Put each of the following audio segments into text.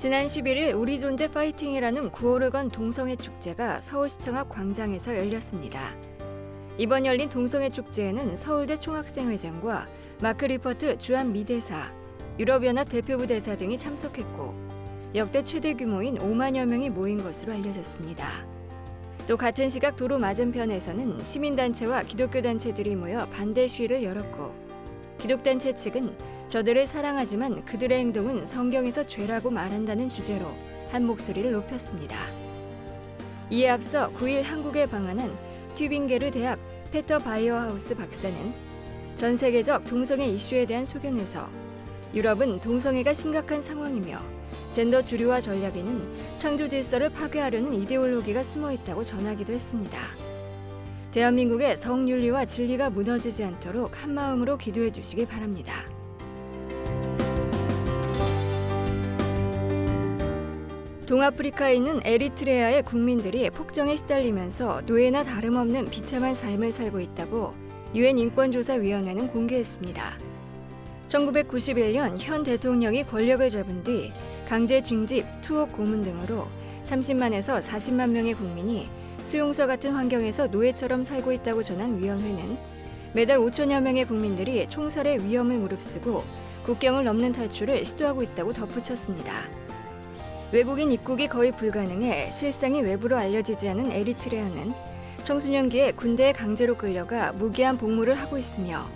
지난 11일 우리 존재 파이팅이라는 구호를 건 동성애 축제가 서울시청 앞 광장에서 열렸습니다. 이번 열린 동성애 축제에는 서울대 총학생회장과 마크 리퍼트 주한 미대사, 유럽연합 대표부 대사 등이 참석했고 역대 최대 규모인 5만여 명이 모인 것으로 알려졌습니다. 또 같은 시각 도로 맞은편에서는 시민단체와 기독교 단체들이 모여 반대 시위를 열었고 기독단체 측은 저들을 사랑하지만 그들의 행동은 성경에서 죄라고 말한다는 주제로 한 목소리를 높였습니다. 이에 앞서 9일 한국에 방한한 튜빙게르 대학 페터 바이어하우스 박사는 전 세계적 동성애 이슈에 대한 소견에서 유럽은 동성애가 심각한 상황이며 젠더 주류화 전략에는 창조 질서를 파괴하려는 이데올로기가 숨어 있다고 전하기도 했습니다. 대한민국의 성윤리와 진리가 무너지지 않도록 한 마음으로 기도해 주시기 바랍니다. 동아프리카에 있는 에리트레아의 국민들이 폭정에 시달리면서 노예나 다름없는 비참한 삶을 살고 있다고 유엔 인권조사위원회는 공개했습니다. 1991년 현 대통령이 권력을 잡은 뒤 강제 징집, 투옥 고문 등으로 30만에서 40만 명의 국민이 수용소 같은 환경에서 노예처럼 살고 있다고 전한 위원회는 매달 5천여 명의 국민들이 총살의 위험을 무릅쓰고 국경을 넘는 탈출을 시도하고 있다고 덧붙였습니다. 외국인 입국이 거의 불가능해 실상이 외부로 알려지지 않은 에리트레아는 청소년기에 군대에 강제로 끌려가 무기한 복무를 하고 있으며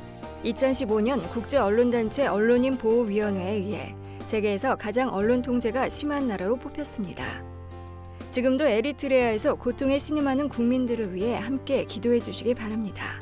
2015년 국제 언론단체 언론인 보호위원회에 의해 세계에서 가장 언론 통제가 심한 나라로 뽑혔습니다. 지금도 에리트레아에서 고통에 신음하는 국민들을 위해 함께 기도해 주시기 바랍니다.